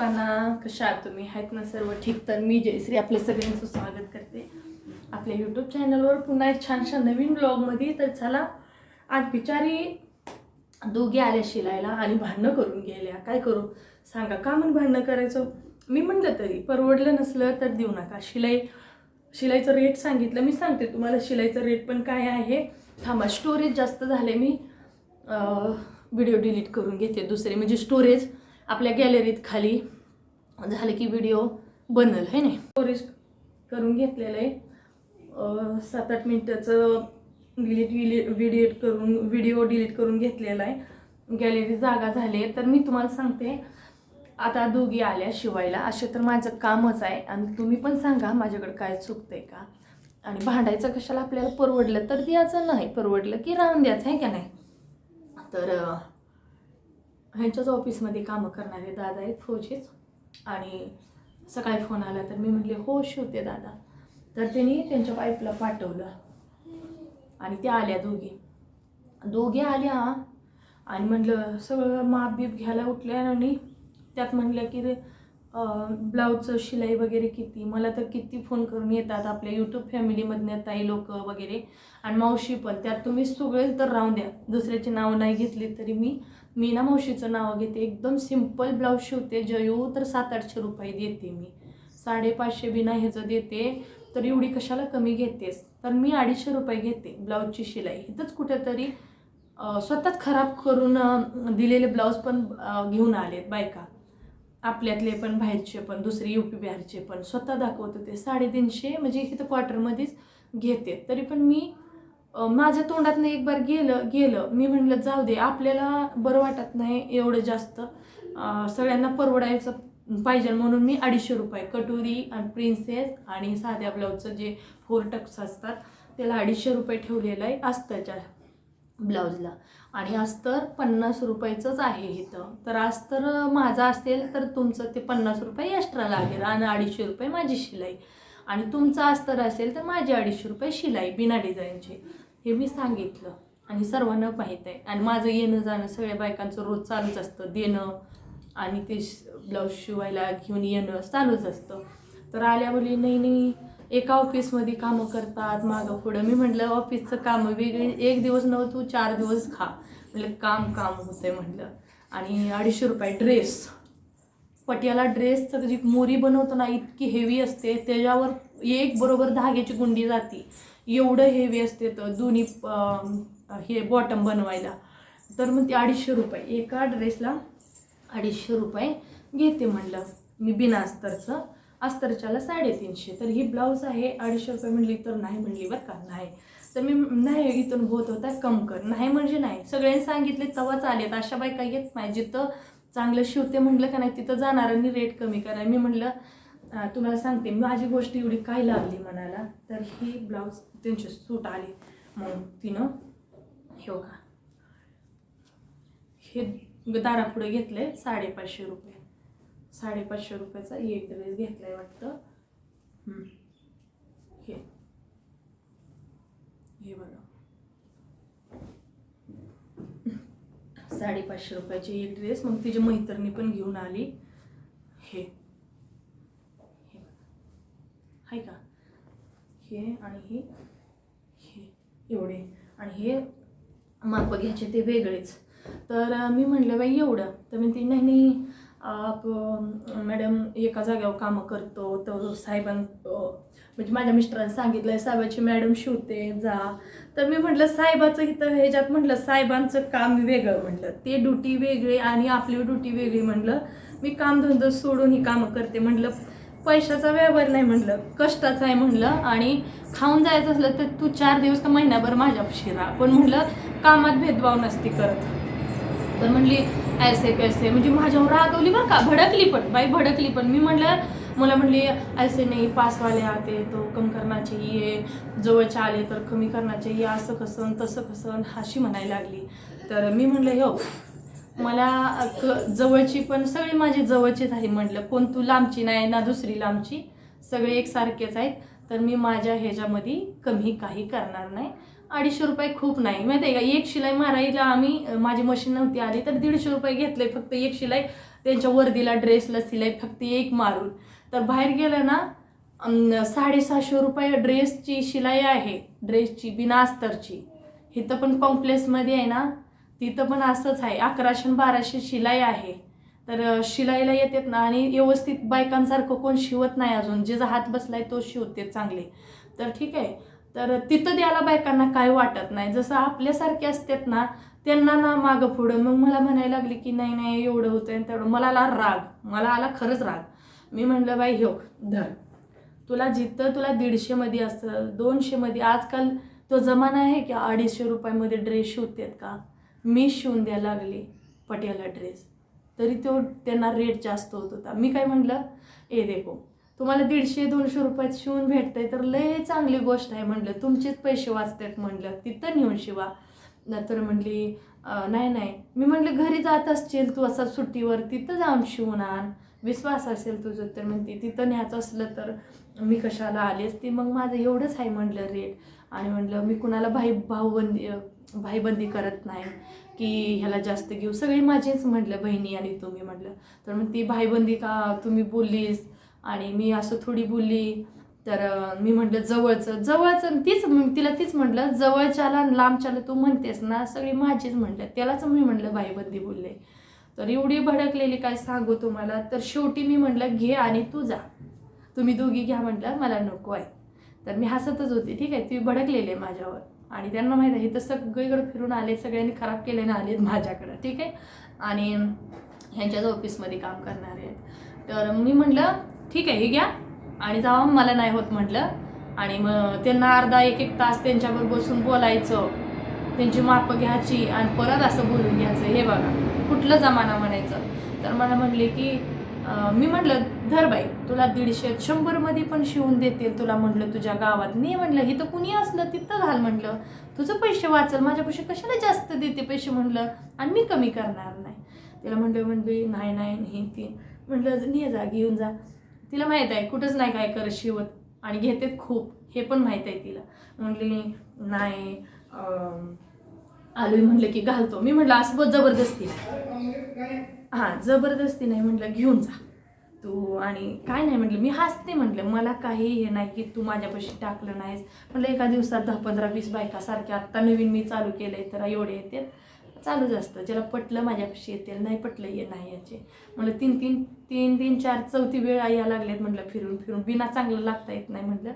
सर्वांना कशा आहात तुम्ही? आहेत ना सर्व ठीक. तर मी जयश्री आपले सगळ्यांचं स्वागत करते. आपल्या यूट्यूब चॅनलवर पुन्हा एक छानशा नवीन ब्लॉगमध्ये तर चला आज बिचारी दोघे आल्या शिलायला आणि भांडणं करून गेल्या. काय करू? सांगा का म्हणून भांडणं करायचं? मी म्हणलं तरी परवडलं नसलं तर देऊ नका. शिलाई शिलाईचं रेट सांगितलं. मी सांगते तुम्हाला शिलाईचं रेट पण काय आहे. थांबा स्टोरेज जास्त झाले मी. व्हिडिओ डिलीट करून घेते दुसरे. म्हणजे स्टोरेज आपल्या गॅलरीत खाली झालं की व्हिडिओ बनल है नाही? स्टोरेज करून घेतलेलं आहे. सात आठ मिनटाचं डिलीट विली व्हिडिओ करून व्हिडिओ डिलीट करून घेतलेला आहे. गॅलरी जागा झाली आहे. तर मी तुम्हाला सांगते आता दोघी आल्या शिवायला. असे तर माझं कामच आहे. आणि तुम्ही पण सांगा माझ्याकडे काय चुकतंय का? आणि भांडायचं कशाला आपल्याला परवडलं तर द्यायचं नाही. परवडलं की राहून द्यायचं आहे का नाही? तर ह्यांच्याच ऑफिसमध्ये कामं करणारे दादा आहेत फौजीच. आणि सकाळी फोन आला तर मी म्हटले हो शिवते दादा. तर त्यांनी त्यांच्या वाईफला पाठवलं. आणि त्या आल्या दोघी. दोघी आल्या आणि म्हटलं सगळं माप बीप घ्यायला उठल्या आणि त्यात म्हटलं की रे ब्लाऊजचं शिलाई वगैरे किती? मला तर किती फोन करून येतात आपल्या यूट्यूब फॅमिलीमधनं ताई लोक वगैरे आणि मावशी पण. त्यात तुम्ही सगळे तर राहून द्या. दुसऱ्याची नावं नाही घेतली तरी मी मी ना मावशीचं नाव घेते. एकदम सिंपल ब्लाऊज शिवते. जयू तर सात आठशे रुपये देते मी. साडेपाचशे बिना ह्याचं देते. तर एवढी कशाला कमी घेतेस? तर मी अडीचशे रुपये घेते ब्लाऊजची शिलाई. इथंच कुठेतरी स्वतःच खराब करून दिलेले ब्लाऊज पण घेऊन आलेत बायका. आपल्यातले पण बाहेरचे पण दुसरे यू पी बिहारचे पण. स्वतः दाखवत होते साडेतीनशे म्हणजे इथं क्वार्टरमध्येच घेते. तरी पण मी माझ्या तोंडातनं एक बार गेलं गेलं. मी म्हणलं जाऊ दे आपल्याला बरं वाटत नाही एवढं जास्त. सगळ्यांना परवडायचं पाहिजे म्हणून मी अडीचशे रुपये कटोरी आणि प्रिन्सेस आणि साध्या ब्लाऊजचं जे फोर टक्स असतात त्याला अडीचशे रुपये ठेवलेलं आहे अस्तरच्या ब्लाऊजला आणि अस्तर पन्नास रुपयाचंच आहे इथं. तर अस्तर माझा असेल तर तुमचं ते पन्नास रुपये एक्स्ट्रा लागेल आणि अडीचशे रुपये माझी शिलाई. आणि तुमचा अस्तर असेल तर माझे अडीचशे रुपये शिलाई बिना डिझाईनचे हे मी सांगितलं आणि सर्वांना माहीत आहे. आणि माझं येणं जाणं सगळ्या बायकांचं रोज चालूच असतं. देणं आणि ते ब्लाऊज शिवायला घेऊन येणं चालूच असतं. तर आल्या बोली नाही नाही एका ऑफिसमध्ये कामं करतात मागं पुढं. मी म्हटलं ऑफिसचं कामं वेगळी एक दिवस नव्हतं तू चार दिवस खा. म्हटलं काम काम होतंय म्हटलं. आणि अडीचशे रुपये ड्रेस. पटियाला ड्रेसचं जी मोरी बनवतो ना इतकी हेवी असते त्याच्यावर एक बरोबर धाग्याची गुंडी जाते. एवढं हेवी असते तर दोन्ही हे बॉटम बनवायला. तर मग ते अडीचशे रुपये. एका ड्रेसला अडीचशे रुपये घेते म्हणलं मी बिना अस्तरचं. अस्तरच्याला साडेतीनशे. तर ही ब्लाऊज आहे अडीचशे रुपये म्हणली तर नाही म्हणली बरं का? नाही. तर मी नाही इथून होत होता कम कर नाही म्हणजे नाही. सगळ्यांनी सांगितले तवाच आलेत अशा बायका येत नाही. जिथं चांगलं शिवते म्हटलं का नाही तिथं जाणार आणि रेट कमी करा. मी म्हटलं तुम्हाला सांगते माझी गोष्ट एवढी काय लागली मनाला तर ही ब्लाऊज त्यांचे सूट आली. मग तिनं हे बघा हे दारापुढे घेतले साडेपाचशे रुपये. साडेपाचशे रुपयाचा एक ड्रेस घेतलाय वाटतं. हे. हे बघा. साडेपाचशे रुपयाची एक ड्रेस मग तिची मैत्रिणी पण घेऊन आली. हे. आहे का? हे आणि हे हे एवढे. आणि हे माप घ्यायचे ते वेगळेच. तर मी म्हणलं बाई एवढं. तर मी ती नाही नाही. आप मॅडम एका जाग्यावर कामं करतो. तर साहेबां म्हणजे माझ्या मिस्टरांनी सांगितलं साहेबाची मॅडम शिवते जा. तर मी म्हटलं साहेबाचं इथं ह्याच्यात म्हटलं साहेबांचं काम वेगळं म्हटलं. ते ड्युटी वेगळी आणि आपली ड्युटी वेगळी म्हटलं. मी कामधंदो सोडून ही कामं करते म्हटलं. पैशाचा व्यवहार नाही म्हटलं कष्टाचा आहे म्हणलं आणि खाऊन जायचं असलं तर तू चार दिवस का महिनाभर माझ्यापाशी राहा. पण म्हटलं कामात भेदभाव नसती करत. तर म्हणली ऐसे कैसे? म्हणजे माझ्यावर रागवली बरं का? भडकली पण. बाई भडकली पण. मी म्हणलं मला म्हणली ऐसे नाही पासवाले आते तो कम करना चाहिए जवळच्या आले तर कमी करना चाहिए असं कसं तसं कसं अशी म्हणायला लागली. तर मी म्हणलं हो. मला क- जवळची पण सगळी माझी जवळचीच आहे म्हटलं कोण तू लांबची नाही ना दुसरी लांबची सगळे एकसारखेच आहेत तर मी माझ्या ह्याच्यामध्ये कमी काही करणार नाही. अडीचशे रुपये खूप नाही. माहिती आहे का एक शिलाई मारायला आम्ही माझी मशीन नव्हती आली तर दीडशे रुपये घेतले फक्त एक शिलाई त्यांच्या वर्दीला ड्रेसला शिलाई फक्त एक मारून. तर बाहेर गेलं ना साडेसहाशे रुपये ड्रेसची शिलाई आहे ड्रेसची बिना अस्तरची. इथं पण कॉम्प्लेक्समध्ये आहे ना तिथं पण असंच आहे. अकराशे बाराशे शिलाई आहे. तर शिलाईला येतात ना आणि व्यवस्थित बायकांसारखं कोण शिवत नाही अजून. जे हात बसलाय तो शिवते चांगले. तर ठीक आहे. तर तिथं द्यायला बायकांना काय वाटत नाही. जसं आपल्यासारखे असतात ना त्यांना ना मागं पुढं. मग मला म्हणायला लागली की नाही नाही एवढं होतं आणि तेवढं. मला आला राग. मला आला खरंच राग. मी म्हणलं बाई हो धर. तुला जिथं तुला दीडशेमध्ये असतं दोनशेमध्ये आजकाल तो जमाना आहे की अडीचशे रुपयामध्ये ड्रेस शिवतात का? मी शिवून द्यायला लागली पटियाला ड्रेस तरी तो त्यांना रेट जास्त होत होता. मी काय म्हटलं ए देखो तुम्हाला दीडशे दोनशे रुपयात शिवून भेटतंय तर लय चांगली गोष्ट आहे म्हटलं. तुमचेच पैसे वाचतात म्हटलं. तिथं नेऊन शिवा. नंतर म्हटली नाही नाही. मी म्हटलं घरी जात असशील तू असा सुट्टीवर तिथं जाऊन शिवून आण. विश्वास असेल तुझं तर म्हणते. तिथं न्यायचं असलं तर मी कशाला आली असती? मग माझं एवढंच आहे म्हटलं रेट आणि म्हटलं मी कुणाला भाई भाऊबंदी भाईबंदी करत नाही की ह्याला जास्त घेऊ. सगळी माझीच म्हटलं बहिणी आणि तुम्ही म्हटलं. तर मग ती भाईबंदी का तुम्ही बोललीस? आणि मी असं थोडी बोलली. तर मी म्हटलं जवळचं. जवळचं तीच तिला तीच म्हटलं जवळच्याला लांबच्याला तू म्हणतेस ना सगळी माझीच म्हटलं. त्यालाच मी म्हटलं भाईबंदी बोलले. तर एवढी भडकलेली काय सांगू तुम्हाला? तर शेवटी मी म्हटलं घे आणि तू जा. तुम्ही दोघी घ्या म्हटलं मला नको आहे. तर मी हसतच होती ठीक आहे? ती भडकलेली आहे माझ्यावर. आणि त्यांना माहीत आहे हे तर सगळीकडे फिरून आले सगळ्यांनी खराब केल्याने आले आहेत माझ्याकडं ठीक आहे? आणि ह्यांच्याच ऑफिसमध्ये काम करणारे आहेत. तर मी म्हटलं ठीक आहे हे घ्या. आणि जावा मला नाही होत म्हटलं. आणि मग त्यांना अर्धा एक एक तास त्यांच्यावर बसून बोलायचं त्यांची मापं घ्यायची आणि परत असं बोलून घ्यायचं हे बघा कुठलं जमाना म्हणायचं? तर मला म्हटले की मी म्हटलं धर बाई तुला दीडशे शंभरमध्ये पण शिवून देतील तुला म्हटलं तुझ्या गावात. नाही म्हटलं तर कुणी असलं तिथं घाल म्हटलं. तुझं पैसे वाचल माझ्यापेक्षा कशाला जास्त देते पैसे? म्हटलं. आणि मी कमी करणार नाही. तिला म्हटलं म्हणली नाही नाही नाही ती. म्हटलं ने जा घेऊन जा. तिला माहीत आहे कुठंच नाही काय करत शिवत. आणि घेतेत खूप हे पण माहीत आहे तिला. म्हटली नाही आलो आलोय म्हटलं की घालतो. मी म्हटलं असं बहुत जबरदस्ती. हां जबरदस्ती नाही म्हटलं घेऊन जा. तू आणि काय नाही म्हटलं मी हसते म्हटलं मला काही हे नाही की तू माझ्यापाशी टाकलं नाहीस. म्हटलं एका दिवसात दहा पंधरा वीस बायका सारख्या आत्ता नवीन मी चालू केलं आहे तर एवढे येते चालूच असतं ज्याला पटलं माझ्यापाशी येतील नाही पटलं ये नाही याचे. म्हटलं तीन तीन तीन तीन चार चौथी वेळ या लागलेत म्हटलं फिरून फिरून. बिना चांगलं लागता येत नाही म्हटलं.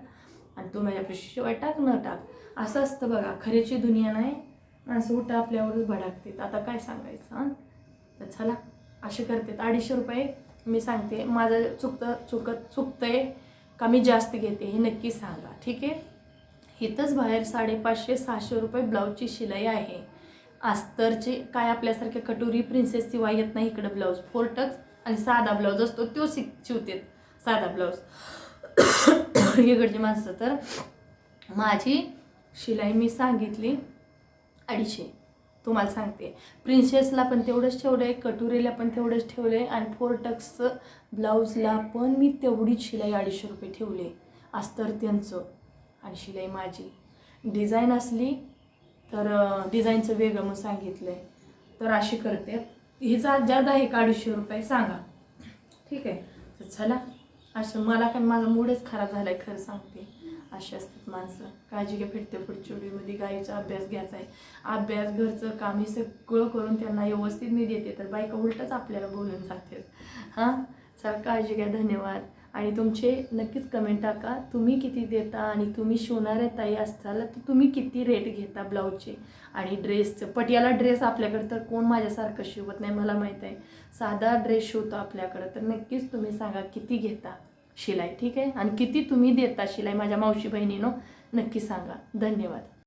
आणि तू माझ्यापाशी शिवाय टाक न टाक. असं असतं बघा खऱ्याची दुनिया नाही माणसं उठं आपल्यावरच भडाकतात. आता काय सांगायचं हां? तर चला. असे करतात अडीचशे रुपये मी सांगते. माझं चुकतं चुकत चुकतंय का मी जास्त घेते हे नक्की सांगा. ठीक आहे? इथंच बाहेर साडेपाचशे सहाशे रुपये ब्लाऊजची शिलाई आहे. अस्तरचे काय आपल्यासारख्या कटोरी प्रिन्सेस शिवाय येत नाही इकडं ब्लाऊज. फोर टक्स आणि साधा ब्लाऊज असतो. तो शिक शिवतेत. साधा ब्लाऊज. इकडची माणसं तर. माझी शिलाई मी सांगितली अडीचशे. तुम्हाला सांगते. प्रिन्सेसला पण तेवढंच ठेवलं आहे कटुरीला पण तेवढंच ठेवलं आहे आणि फोर टक्सचं ब्लाऊजला पण मी तेवढीच शिलाई अडीचशे रुपये ठेवले. अस्तर त्यांचं आणि शिलाई माझी. डिझाईन असली तर डिझाईनचं वेगळं मग सांगितलं आहे तर अशी करते. हिचा जादा आहे का अडीचशे रुपये सांगा. ठीक आहे? तर चला. असं मला काय माझा मूडच खराब झाला आहे खरं सांगते. अशी असतात माणसं. काळजी घ्या फिरते पुढच्या व्हिडिओमध्ये. गाईचा अभ्यास घ्यायचा आहे. अभ्यास घरचं काम हे सगळं करून त्यांना व्यवस्थित मी देते. तर बायका उलटच आपल्याला बोलून जाते हां? चला काळजी घ्या. धन्यवाद. आणि तुमचे नक्कीच कमेंट टाका. तुम्ही किती देता आणि तुम्ही शिवणाऱ्या ताई असताल तर तुम्ही किती रेट घेता ब्लाऊजचे आणि ड्रेसचं पटियाला ड्रेस आपल्याकडं तर कोण माझ्यासारखं शिवत नाही मला माहीत आहे. साधा ड्रेस शिवतो आपल्याकडं. तर नक्कीच तुम्ही सांगा किती घेता? शिलाई ठीक आहे? आणि किती तुम्ही देता शिलाई? माझ्या मावशी बहिणीनं नक्की सांगा. धन्यवाद.